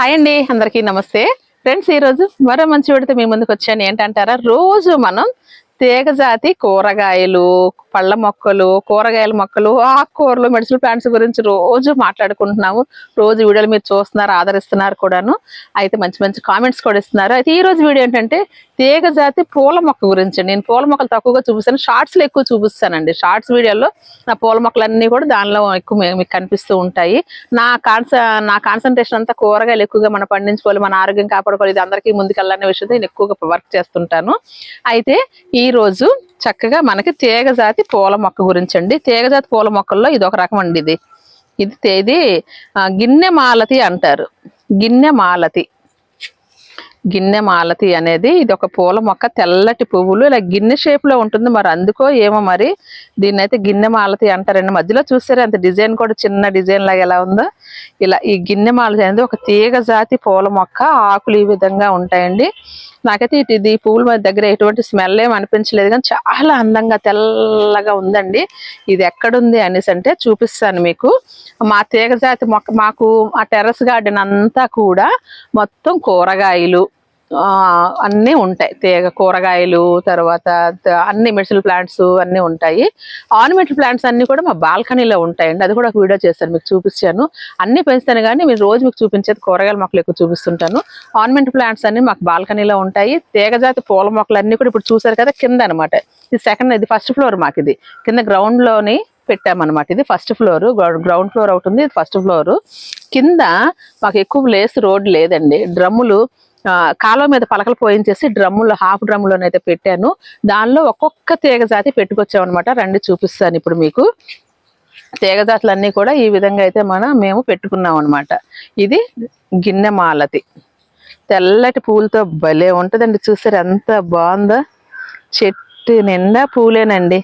Hi అండి అందరికీ నమస్తే. ఫ్రెండ్స్ ఈరోజు మరో మంచి విడితే మీ ముందుకు వచ్చాను. ఏంటంటారా? రోజు మనం తీగజాతి కూరగాయలు పళ్ళ మొక్కలు కూరగాయల మొక్కలు ఆకుకూరలు మెడిసిన్ ప్లాంట్స్ గురించి రోజు మాట్లాడుకుంటున్నాము. రోజు వీడియోలు మీరు చూస్తున్నారు ఆదరిస్తున్నారు కూడాను. అయితే మంచి మంచి కామెంట్స్ కూడా ఇస్తున్నారు. అయితే ఈ రోజు వీడియో ఏంటంటే తీగజాతి పూల మొక్క గురించి. నేను పూల మొక్కలు తక్కువగా చూపిస్తాను. షార్ట్స్లో ఎక్కువ చూపిస్తానండి. షార్ట్స్ వీడియోలో నా పూల మొక్కలన్నీ కూడా దానిలో ఎక్కువ మీకు కనిపిస్తూ ఉంటాయి. నా కాన్స నా కాన్సన్ట్రేషన్ అంతా కూరగాయలు ఎక్కువగా మనం పండించుకోవాలి మన ఆరోగ్యం కాపాడుకోవాలి ఇది అందరికీ ముందుకెళ్ళాలనే విషయంతో నేను ఎక్కువగా వర్క్ చేస్తుంటాను. అయితే ఈ రోజు చక్కగా మనకి తీగజాతి పూల మొక్క గురించి అండి. తీగజాతి పూల మొక్కల్లో ఇది ఒక రకం అండి ఇది. ఇది తే- ఇది గిన్నె మాలతి అంటారు. గిన్నె మాలతి. గిన్నె మాలతి అనేది ఇది ఒక పూల మొక్క తెల్లటి పువ్వులు ఇలా గిన్నె షేప్లో ఉంటుంది. మరి అందుకో ఏమో మరి దీన్ని అయితే గిన్నె మాలతి అంటారండి. మధ్యలో చూసారు అంత డిజైన్ కూడా చిన్న డిజైన్ లాగా ఎలా ఉందో? ఇలా ఈ గిన్నె మాలతి అనేది ఒక తీగ జాతి పూల మొక్క ఆకులు ఈ విధంగా ఉంటాయండి. నాకైతే ఇటు ఇది పువ్వుల దగ్గర ఎటువంటి స్మెల్ ఏం అనిపించలేదు కానీ చాలా అందంగా తెల్లగా ఉందండి. ఇది ఎక్కడుంది అనేసి అంటే చూపిస్తాను మీకు. మా తీగ జాతి మొక్క మాకు ఆ టెర్రస్ గార్డెన్ అంతా కూడా మొత్తం కూరగాయలు అన్నీ ఉంటాయి. తీగ కూరగాయలు తర్వాత అన్ని మెడిసిన్ ప్లాంట్స్ అన్నీ ఉంటాయి. ఆర్నమెంటల్ ప్లాంట్స్ అన్నీ కూడా మా బాల్కనీలో ఉంటాయండి. అది కూడా ఒక వీడియో చేస్తాను మీకు చూపించాను అన్ని పెంచుతాను కానీ మీరు రోజు మీకు చూపించేది కూరగాయల మొక్కలు ఎక్కువ చూపిస్తుంటాను. ఆర్నమెంట్ ప్లాంట్స్ అన్నీ మాకు బాల్కనీలో ఉంటాయి. తీగజాతి పూల మొక్కలు అన్నీ కూడా ఇప్పుడు చూసారు కదా కింద అనమాట ఇది సెకండ్ ఇది ఫస్ట్ ఫ్లోర్ మాకు ఇది. కింద గ్రౌండ్లోని పెట్టామన్నమాట ఇది. ఫస్ట్ ఫ్లోర్ గ్రౌండ్ ఫ్లోర్ ఒకటి ఉంది ఇది ఫస్ట్ ఫ్లోర్. కింద మాకు ఎక్కువ ప్లేస్ రోడ్ లేదండి. డ్రమ్ములు కాలువ మీద పలకలు పోయించేసి డ్రమ్ములు హాఫ్ డ్రమ్ములోనైతే పెట్టాను. దానిలో ఒక్కొక్క తీగ జాతి పెట్టుకొచ్చామన్నమాట. రండి చూపిస్తాను ఇప్పుడు మీకు. తీగజాతులన్నీ కూడా ఈ విధంగా అయితే మనం మేము పెట్టుకున్నాం అనమాట ఇది గిన్నె మాలతి తెల్లటి పూలతో భలే ఉంటుందండి చూసారు ఎంత బాగుందో. చెట్టు నిండా పూలేనండి.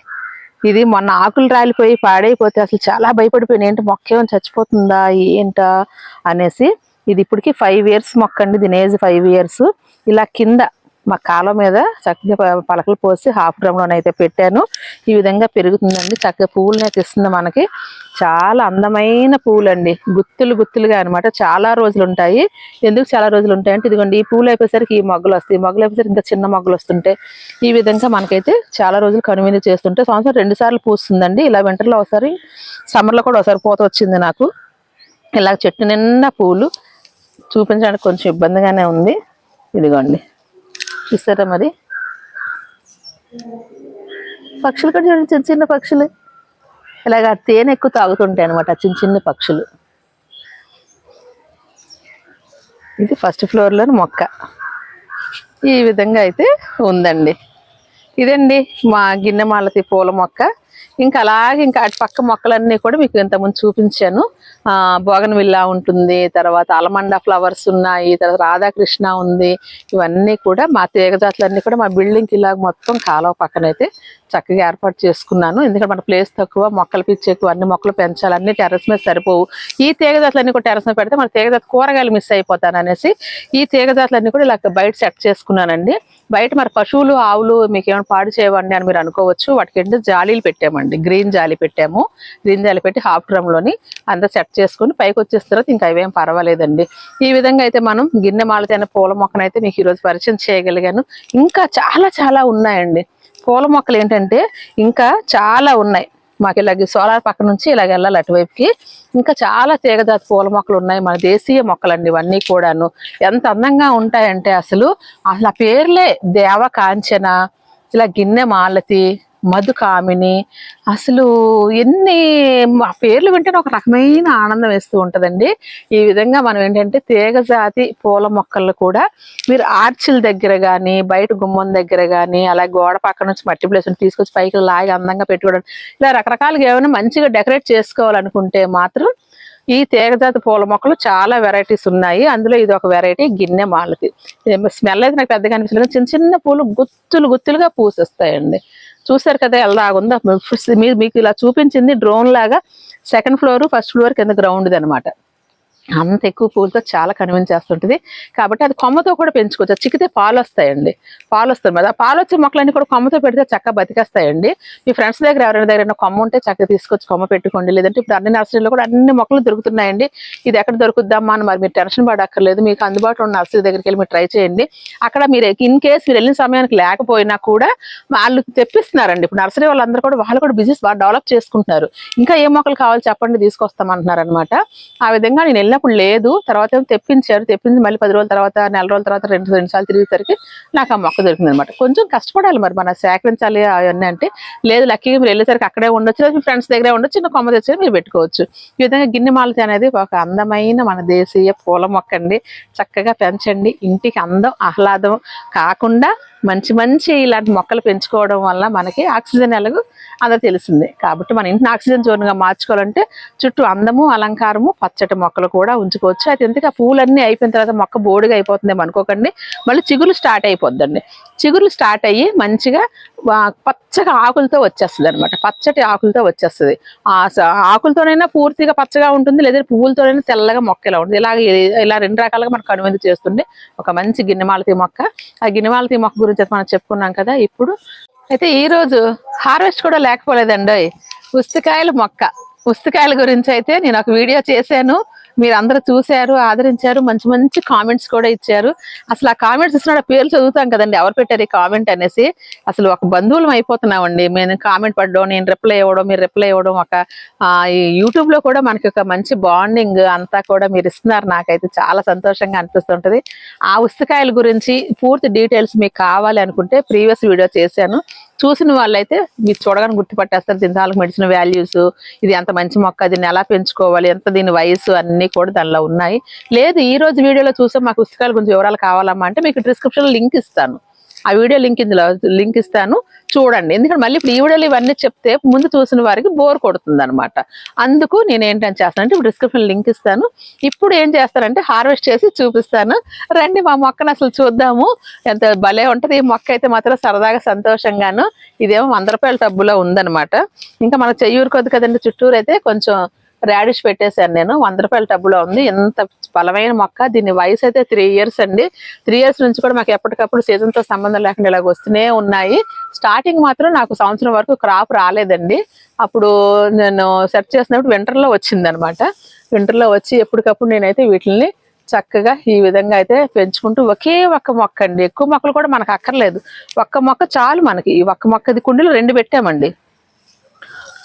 ఇది మొన్న ఆకులు రాలిపోయి పాడైపోతే అసలు చాలా భయపడిపోయినాయి ఏంటి మొక్క ఏమైనా చచ్చిపోతుందా ఏంటా అనేసి ఇది ఇప్పటికి ఫైవ్ ఇయర్స్ మొక్క అండి. దీని ఏజ్ ఫైవ్ ఇయర్స్ ఇలా కింద మా కాలం మీద చక్కగా పలకలు పోసి హాఫ్ డ్రమ్లోనైతే పెట్టాను. ఈ విధంగా పెరుగుతుందండి. చక్కగా పువ్వులు అయితే ఇస్తుంది మనకి. చాలా అందమైన పువ్వులండి. గుత్తులు గుత్తులుగా అనమాట చాలా రోజులు ఉంటాయి ఎందుకు చాలా రోజులు ఉంటాయి అంటే ఇదిగోండి ఈ పూలు అయిపోయేసరికి ఈ మొగ్గలు వస్తాయి. మొగ్గలు అయిపోయేసరికి ఇంకా చిన్న మొగ్గలు వస్తుంటాయి ఈ విధంగా మనకైతే చాలా రోజులు కనువిందు చేస్తుంటే సంవత్సరం రెండు సార్లు పూస్తుందండి. ఇలా వింటర్లో ఒకసారి సమ్మర్లో కూడా ఒకసారి పూత వచ్చింది నాకు. ఇలా చెట్టు నిండా పూలు చూపించడానికి కొంచెం ఇబ్బందిగానే ఉంది. ఇదిగోండి. చూస్తారా మరి? పక్షులు కూడా చూడండి చిన్న చిన్న పక్షులు. ఇలాగ తేనె ఎక్కువ తాగుతుంటాయి అనమాట చిన్న చిన్న పక్షులు. ఇది ఫస్ట్ ఫ్లోర్లోని మొక్క. ఈ విధంగా అయితే ఉందండి. ఇదండి మా గిన్నె మాలతి పూల మొక్క. ఇంకా అలాగే ఇంకా అటు పక్క మొక్కలన్నీ కూడా మీకు ఇంతకుముందు చూపించాను. ఆ బోగన్ విల్లా ఉంటుంది తర్వాత అలమండ ఫ్లవర్స్ ఉన్నాయి తర్వాత రాధాకృష్ణ ఉంది. ఇవన్నీ కూడా మా తీగజాతులన్నీ కూడా మా బిల్డింగ్కి ఇలా మొత్తం కాలువ పక్కన అయితే చక్కగా ఏర్పాటు చేసుకున్నాను. ఎందుకంటే మన ప్లేస్ తక్కువ మొక్కలు పిచ్చి ఎక్కువ అన్ని మొక్కలు పెంచాలి అన్ని టెర్రస్ మీద సరిపోవు. ఈ తీగజాతులన్నీ కూడా టెర్రస్ మీద పెడితే మన తీగజాతి కూరగాయలు మిస్ అయిపోతాను అనేసి ఈ తీగజాతులన్నీ కూడా ఇలా బయట సెట్ చేసుకున్నానండి. బయట మరి పశువులు ఆవులు మీకు ఏమైనా పాడు చేయవండి అని మీరు అనుకోవచ్చు. వాటికి ఏంటంటే జాలీలు పెట్టామండి. గ్రీన్ జాలి పెట్టాము. గ్రీన్ జాలి పెట్టి హాఫ్ డ్రమ్లోని అంతా సెట్ చేసుకుని పైకి వచ్చేసిన తర్వాత ఇంకా అవేం పర్వాలేదండి. ఈ విధంగా అయితే మనం గిన్నె మాలతి అనే పూల మొక్కనైతే మీకు ఈరోజు పరిచయం చేయగలిగాను. ఇంకా చాలా చాలా ఉన్నాయండి. పూల మొక్కలు ఏంటంటే ఇంకా చాలా ఉన్నాయి. మాకు ఇలాగ సోలార్ పక్క నుంచి ఇలాగ వెళ్ళాలి అటువైపుకి. ఇంకా చాలా తీగజాతి పూల మొక్కలు ఉన్నాయి. మన దేశీయ మొక్కలండి ఇవన్నీ కూడాను. ఎంత అందంగా ఉంటాయంటే అసలు అసలు ఆ పేర్లే దేవ కాంచన ఇలా గిన్నె మాలతి మధుకామిని అసలు ఎన్ని ఆ పేర్లు వింటేనే ఒక రకమైన ఆనందం వేస్తూ ఉంటుందండి. ఈ విధంగా మనం ఏంటంటే తీగజాతి పూల మొక్కలు కూడా మీరు ఆర్చిల దగ్గర కానీ బయట గుమ్మం దగ్గర కానీ అలాగే గోడ పక్క నుంచి మట్టి ప్లేస్ తీసుకొచ్చి పైకి లాగి అందంగా పెట్టుకోవడం ఇలా రకరకాలుగా ఏమైనా మంచిగా డెకరేట్ చేసుకోవాలనుకుంటే మాత్రం ఈ తీగజాతి పూల మొక్కలు చాలా వెరైటీస్ ఉన్నాయి. అందులో ఇది ఒక వెరైటీ గిన్నె మాలతి స్మెల్ అయితే నాకు పెద్దగా అనిపించలేదు చిన్న చిన్న పూలు గుత్తులు గుత్తులుగా పూసేస్తాయండి. చూసారు కదా ఎలాగుందో మీరు మీకు ఇలా చూపించింది డ్రోన్ లాగా సెకండ్ ఫ్లోర్ ఫస్ట్ ఫ్లోర్ కింద గ్రౌండ్ అనమాట అంత ఎక్కువ పూలతో చాలా కనిపించేస్తుంటుంది కాబట్టి అది కొమ్మతో కూడా పెంచుకోవచ్చు. చిక్కితే పాలు వస్తాయండి పాలు వస్తాయి మరి. ఆ పాలు వచ్చే మొక్కలన్నీ కూడా కొమ్మతో పెడితే చక్కగా బతికేస్తాయండి. మీ ఫ్రెండ్స్ దగ్గర ఎవరైనా దగ్గర కొమ్మ ఉంటే చక్కగా తీసుకొచ్చి కొమ్మ పెట్టుకోండి. లేదంటే ఇప్పుడు అన్ని నర్సరీలో కూడా అన్ని మొక్కలు దొరుకుతున్నాయండి. ఇది ఎక్కడ దొరుకుద్దామా అని మరి మీరు టెన్షన్ పడక్కర్లేదు. మీకు అందుబాటులో ఉన్న నర్సరీ దగ్గరికి వెళ్ళి మీరు ట్రై చేయండి. అక్కడ మీరు ఇన్ కేస్ మీరు వెళ్ళిన సమయానికి లేకపోయినా కూడా వాళ్ళు తెప్పిస్తున్నారండి. ఇప్పుడు నర్సరీ వాళ్ళందరూ కూడా వాళ్ళు కూడా బిజినెస్ బాగా డెవలప్ చేసుకుంటున్నారు. ఇంకా ఏ మొక్కలు కావాలి చెప్పండి తీసుకొస్తామంటున్నారు అనమాట ఆ విధంగా నేను అప్పుడు లేదు. తర్వాత ఏమో తెప్పించారు. తెప్పించి మళ్ళీ పది రోజుల తర్వాత నెల రోజుల తర్వాత రెండు రెండు సార్లు తిరిగేసరికి నాకు ఆ మొక్క దొరికింది అనమాట కొంచెం కష్టపడాలి మరి మన సేకరించాలి అవన్నీ అంటే. లేదు లక్కీగా మీరు వెళ్ళేసరికి అక్కడే ఉండొచ్చు. లేదా మీ ఫ్రెండ్స్ దగ్గరే ఉండొచ్చు. చిన్న కొమ్మ తెచ్చి మీరు పెట్టుకోవచ్చు. ఈ విధంగా గిన్నె మాలతి అనేది ఒక అందమైన మన దేశీయ పూల మొక్క అండి. చక్కగా పెంచండి. ఇంటికి అందం ఆహ్లాదం కాకుండా మంచి మంచి ఇలాంటి మొక్కలు పెంచుకోవడం వల్ల మనకి ఆక్సిజన్ ఎలాగో అందరూ తెలిసిందే కాబట్టి మన ఇంటిని ఆక్సిజన్ జోన్గా మార్చుకోవాలంటే చుట్టూ అందము అలంకారము పచ్చటి మొక్కలు కూడా ఉంచుకోవచ్చు. అయితే ఎందుకు ఆ పూలన్నీ అయిపోయిన తర్వాత మొక్క బోడిగా అయిపోతుందేమో అనుకోకండి. మళ్ళీ చిగురు స్టార్ట్ అయిపోద్దండి. చిగురులు స్టార్ట్ అయ్యి మంచిగా పచ్చగా ఆకులతో వచ్చేస్తుంది అనమాట పచ్చటి ఆకులతో వచ్చేస్తుంది. ఆ ఆకులతోనైనా పూర్తిగా పచ్చగా ఉంటుంది లేదా పువ్వులతోనైనా తెల్లగా మొక్క ఇలా ఉంటుంది ఇలా ఇలా రెండు రకాలుగా మనకు కనువిందు చేస్తుంది ఒక మంచి గిన్నెమాలతి మొక్క. ఆ గిన్నెమాలతి మొక్క గురించి మనం చెప్పుకున్నాం కదా ఇప్పుడు అయితే ఈ రోజు హార్వెస్ట్ కూడా లేకపోలేదండి ఉస్తికాయల మొక్క. ఉస్తికాయల గురించి అయితే నేను ఒక వీడియో చేశాను. మీరు చూశారు ఆదరించారు మంచి మంచి కామెంట్స్ కూడా ఇచ్చారు. అసలు ఆ కామెంట్స్ ఇస్తున్న పేర్లు చదువుతాం కదండి ఎవరు పెట్టారు ఈ కామెంట్ అనేసి. అసలు ఒక బంధువులం అయిపోతున్నామండి. నేను కామెంట్ పడడం నేను రిప్లై ఇవ్వడం మీరు రిప్లై ఇవ్వడం ఒక ఆ, యూట్యూబ్లో కూడా మనకి ఒక మంచి బాండింగ్ అంతా కూడా మీరు ఇస్తున్నారు. నాకైతే చాలా సంతోషంగా అనిపిస్తుంటది. ఆ ఉస్తకాయల గురించి పూర్తి డీటెయిల్స్ మీకు కావాలి అనుకుంటే ప్రీవియస్ వీడియో చేశాను. చూసిన వాళ్ళైతే మీరు చూడగానే గుర్తుపట్టేస్తారు దీని తాలకు మెడిసిన్ వాల్యూస్ ఇది ఎంత మంచి మొక్క దీన్ని ఎలా పెంచుకోవాలి ఎంత దీని వయసు అన్ని కూడా దానిలో ఉన్నాయి. లేదు ఈ రోజు వీడియోలో చూసాం మాకు పుస్తకాలు కొంచెం వివరాలు కావాలమ్మా అంటే మీకు డిస్క్రిప్షన్ లింక్ ఇస్తాను. ఆ వీడియో లింక్ ఇందులో లింక్ ఇస్తాను. చూడండి. ఎందుకంటే మళ్ళీ ఇప్పుడు ఈ వీడియోలు ఇవన్నీ చెప్తే ముందు చూసిన వారికి బోర్ కొడుతుంది అనమాట అందుకు నేను ఏంటని చేస్తానంటే ఇప్పుడు డిస్క్రిప్షన్ లింక్ ఇస్తాను. ఇప్పుడు ఏం చేస్తానంటే హార్వెస్ట్ చేసి చూపిస్తాను. రండి మా మొక్కను అసలు చూద్దాము. ఎంత భలే ఉంటది. ఈ మొక్క అయితే మాత్రం సరదాగా సంతోషంగాను ఇదేమో వంద రూపాయల టబ్బులో ఉందన్నమాట. ఇంకా మనకు చెయ్యూరు కొద్ది కదండి చుట్టూరు అయితే కొంచెం రాడిష్ పెట్టేశాను నేను. వంద రూపాయల టబ్బులో ఉంది. ఎంత బలమైన మొక్క. దీని వయసు అయితే త్రీ ఇయర్స్ అండి. త్రీ ఇయర్స్ నుంచి కూడా మాకు ఎప్పటికప్పుడు సీజన్తో సంబంధం లేకుండా ఇలాగ వస్తూనే ఉన్నాయి. స్టార్టింగ్ మాత్రం నాకు సంవత్సరం వరకు క్రాప్ రాలేదండి. అప్పుడు నేను సెర్చ్ చేసినప్పుడు వింటర్లో వచ్చింది అనమాట వింటర్లో వచ్చి ఎప్పటికప్పుడు నేనైతే వీటిని చక్కగా ఈ విధంగా అయితే పెంచుకుంటూ ఒకే ఒక్క మొక్క అండి. ఎక్కువ మొక్కలు కూడా మనకు అక్కర్లేదు. ఒక్క మొక్క చాలు మనకి. ఈ ఒక్క మొక్కది కుండీలు రెండు పెట్టామండి.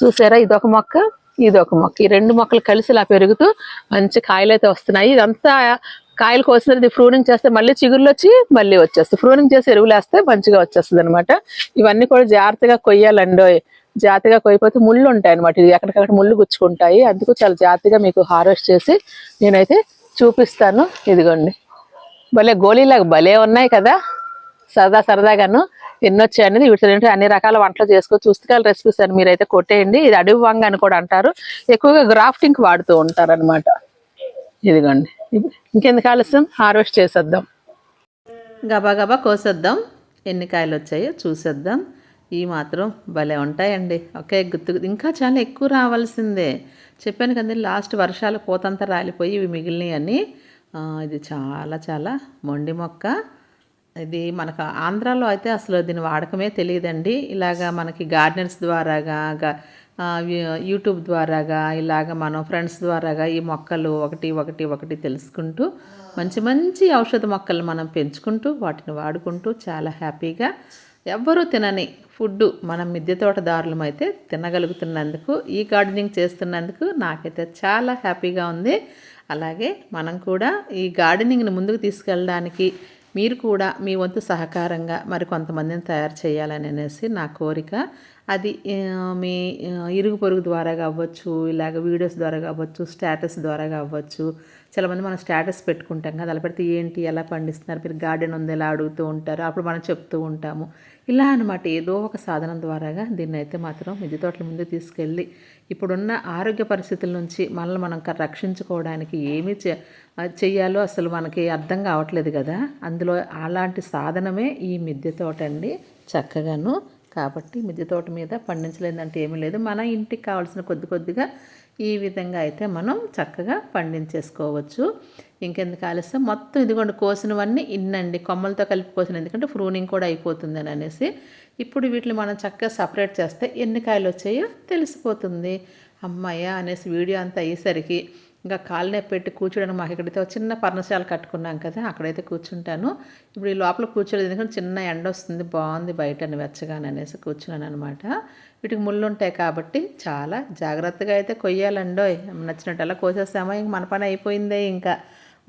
చూసారా? ఇదొక మొక్క. ఇదొక మొక్క. ఈ రెండు మొక్కలు కలిసి ఇలా పెరుగుతూ మంచి కాయలు అయితే వస్తున్నాయి. ఇదంతా కాయలు కోసినది ఫ్రూనింగ్ చేస్తే మళ్ళీ చిగుళ్ళు వచ్చి మళ్ళీ వచ్చేస్తాయి. ఫ్రూనింగ్ చేసి ఎరువులు వేస్తే మంచిగా వచ్చేస్తుంది అనమాట ఇవన్నీ కూడా జాగ్రత్తగా కొయ్యాలండి. జాగ్రత్తగా కొయ్యిపోతే ముళ్ళు ఉంటాయి అనమాట ఇది ఎక్కడికక్కడ ముళ్ళు గుచ్చుకుంటాయి. అందుకు చాలా జాగ్రత్తగా మీకు హార్వెస్ట్ చేసి నేనైతే చూపిస్తాను. ఇదిగోండి. భలే గోళీలాగా భలే ఉన్నాయి కదా. సరదా సరదాగాను. ఎన్ని వచ్చాయి అనేది అన్ని రకాల వంటలు చేసుకోవచ్చు. పుస్తకాల రెసిపీస్ అని మీరైతే కొట్టేయండి. ఇది అడవి వంగ అని కూడా అంటారు. ఎక్కువగా గ్రాఫ్టింగ్ వాడుతూ ఉంటారు అనమాట ఇదిగోండి. ఇంకెందుకు ఆలస్యం? హార్వెస్ట్ చేసేద్దాం. గబా కోసేద్దాం. ఎన్ని కాయలు వచ్చాయో చూసేద్దాం. ఈ మాత్రం భలే ఉంటాయండి. ఒకే గుర్తు ఇంకా చాలా ఎక్కువ రావాల్సిందే. చెప్పాను కదండి లాస్ట్ వర్షాలు పోతంతా రాలిపోయి ఇవి మిగిలినవి అని ఇది చాలా చాలా మొండి మొక్క. ఇది మనకు ఆంధ్రాలో అయితే అసలు దీని వాడకమే తెలియదండి. ఇలాగా మనకి గార్డెన్స్ ద్వారాగా యూట్యూబ్ ద్వారాగా ఇలాగ మనం ఫ్రెండ్స్ ద్వారాగా ఈ మొక్కలు ఒకటి ఒకటి ఒకటి తెలుసుకుంటూ మంచి మంచి ఔషధ మొక్కలు మనం పెంచుకుంటూ వాటిని వాడుకుంటూ చాలా హ్యాపీగా ఎవ్వరూ తినని ఫుడ్ మనం మిద్దె తోటదారులం అయితే తినగలుగుతున్నందుకు ఈ గార్డెనింగ్ చేస్తున్నందుకు నాకైతే చాలా హ్యాపీగా ఉంది. అలాగే మనం కూడా ఈ గార్డెనింగ్ని ముందుకు తీసుకెళ్ళడానికి మీరు కూడా మీ వంతు సహకారంగా మరి కొంతమందిని తయారు చేయాలని అనేసి నా కోరిక. అది మీ ఇరుగు పొరుగు ద్వారా కావచ్చు ఇలాగ వీడియోస్ ద్వారా కావచ్చు స్టేటస్ ద్వారా కావచ్చు. చాలామంది మనం స్టేటస్ పెట్టుకుంటాం కదా అలా పెడితే ఏంటి ఎలా పండిస్తున్నారు మీరు గార్డెన్ ఉంది ఎలా అడుగుతూ ఉంటారు అప్పుడు మనం చెప్తూ ఉంటాము. ఇలా అనమాట ఏదో ఒక సాధనం ద్వారాగా దీన్ని అయితే మాత్రం మిద్దె తోటల ముందు తీసుకెళ్ళి ఇప్పుడున్న ఆరోగ్య పరిస్థితుల నుంచి మనల్ని మనం రక్షించుకోవడానికి ఏమి చే అసలు మనకి అర్థం కావట్లేదు కదా. అందులో అలాంటి సాధనమే ఈ మిద్దె తోట అండి చక్కగాను. కాబట్టి మిద్దె తోట మీద పండించలేదంటే ఏమీ లేదు. మన ఇంటికి కావాల్సిన కొద్ది కొద్దిగా ఈ విధంగా అయితే మనం చక్కగా పండించేసుకోవచ్చు. ఇంకెందుకు ఆలస్యం? మొత్తం ఇదిగోండి కోసినవన్నీ ఇన్నండి. కొమ్మలతో కలిపి కోసిన ఎందుకంటే ఫ్రూనింగ్ కూడా అయిపోతుందని అనేసి. ఇప్పుడు వీటిని మనం చక్కగా సపరేట్ చేస్తే ఎన్ని కాయలు వచ్చాయో తెలిసిపోతుంది. అమ్మాయ అనేసి వీడియో అంతా అయ్యేసరికి ఇంకా కాలు పెట్టి కూర్చోడానికి మాకు ఇక్కడైతే చిన్న పర్ణశాల కట్టుకున్నాం కదా అక్కడైతే కూర్చుంటాను. ఇప్పుడు ఈ లోపల కూర్చోలేదు ఎందుకంటే చిన్న ఎండ వస్తుంది బాగుంది బయట వెచ్చగానే అనేసి కూర్చున్నాను అనమాట వీటికి ముళ్ళు ఉంటాయి కాబట్టి చాలా జాగ్రత్తగా అయితే కొయ్యాలండోయ్ నచ్చినట్టు అలా కోసేస్తామో? ఇంక మన పని అయిపోయిందే ఇంకా.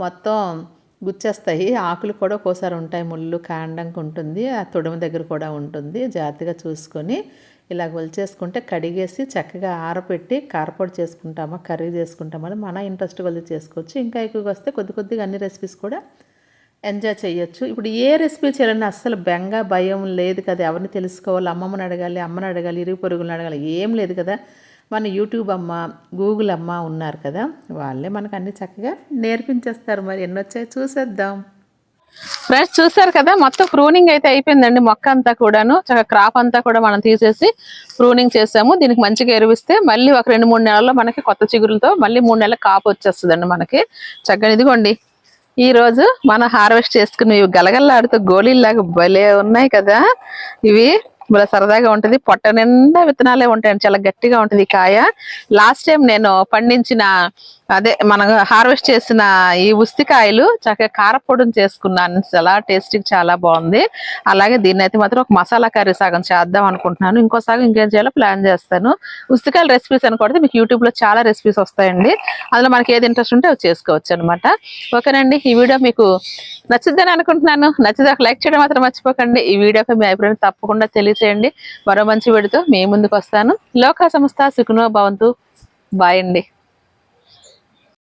మొత్తం గుచ్చేస్తాయి. ఆకులు కూడా ఒక్కోసారి ఉంటాయి ముళ్ళు కాండంకి ఉంటుంది ఆ తొడుము దగ్గర కూడా ఉంటుంది. జాగ్రత్తగా చూసుకొని ఇలా ఒలిచేసుకుంటే కడిగేసి చక్కగా ఆరపెట్టి కారపొడి చేసుకుంటామా కర్రీ చేసుకుంటామా అని మన ఇంట్రెస్ట్ కొద్ది చేసుకోవచ్చు. ఇంకా ఎక్కువగా వస్తే కొద్ది కొద్దిగా అన్ని రెసిపీస్ కూడా ఎంజాయ్ చేయొచ్చు. ఇప్పుడు ఏ రెసిపీ చేయాలన్నా అస్సలు బెంగ భయం లేదు కదా. ఎవరిని తెలుసుకోవాలి? అమ్మమ్మని అడగాలి అమ్మని అడగాలి ఇరుగు పొరుగులను అడగాలి. ఏం లేదు కదా. మన యూట్యూబ్ అమ్మ గూగుల్ అమ్మ ఉన్నారు కదా. వాళ్ళే మనకు అన్ని చక్కగా నేర్పించేస్తారు మరి. ఎన్ని చూసేద్దాం. ఫ్రెండ్స్ చూసారు కదా మొత్తం ప్రూనింగ్ అయితే అయిపోయిందండి మొక్క అంతా కూడాను. చక్కగా క్రాప్ అంతా కూడా మనం తీసేసి ప్రూనింగ్ చేసాము. దీనికి మంచిగా ఎరువిస్తే మళ్ళీ ఒక రెండు మూడు నెలల్లో మనకి కొత్త చిగురులతో మళ్ళీ మూడు నెలల కాపు వచ్చేస్తుందండి మనకి. చక్కగా ఇదిగోండి. ఈ రోజు మనం హార్వెస్ట్ చేసుకుని ఇవి గలగల్లాడుతూ గోళీల్లాగా భలే ఉన్నాయి కదా. ఇవి ఇలా సరదాగా ఉంటది. పొట్ట నిండా విత్తనాలే ఉంటాయండి. చాలా గట్టిగా ఉంటది కాయ. లాస్ట్ టైం నేను పండించిన అదే మనం హార్వెస్ట్ చేసిన ఈ ఉస్తికాయలు చక్కగా కారపొడిని చేసుకున్నాను. చాలా టేస్టీ చాలా బాగుంది. అలాగే దీన్ని అయితే మాత్రం ఒక మసాలా కర్రీ సగం చేద్దాం అనుకుంటున్నాను. ఇంకో సగం ఇంకేం చేయాలో ప్లాన్ చేస్తాను. ఉస్తికాయల రెసిపీస్ అని మీకు యూట్యూబ్లో చాలా రెసిపీస్ వస్తాయండి. అందులో మనకి ఏది ఇంట్రెస్ట్ ఉంటే అవి చేసుకోవచ్చు అనమాట ఓకేనండి ఈ వీడియో మీకు నచ్చుద్దని అనుకుంటున్నాను. నచ్చితే ఒక లైక్ చేయడం మాత్రం మర్చిపోకండి. ఈ వీడియోపై మీ అభిప్రాయం తప్పకుండా తెలియచేయండి. మరో మంచి వీడియోతో మీ ముందుకు వస్తాను. లోక సంస్థ సుఖనో భవంతు. బాయ్ అండి.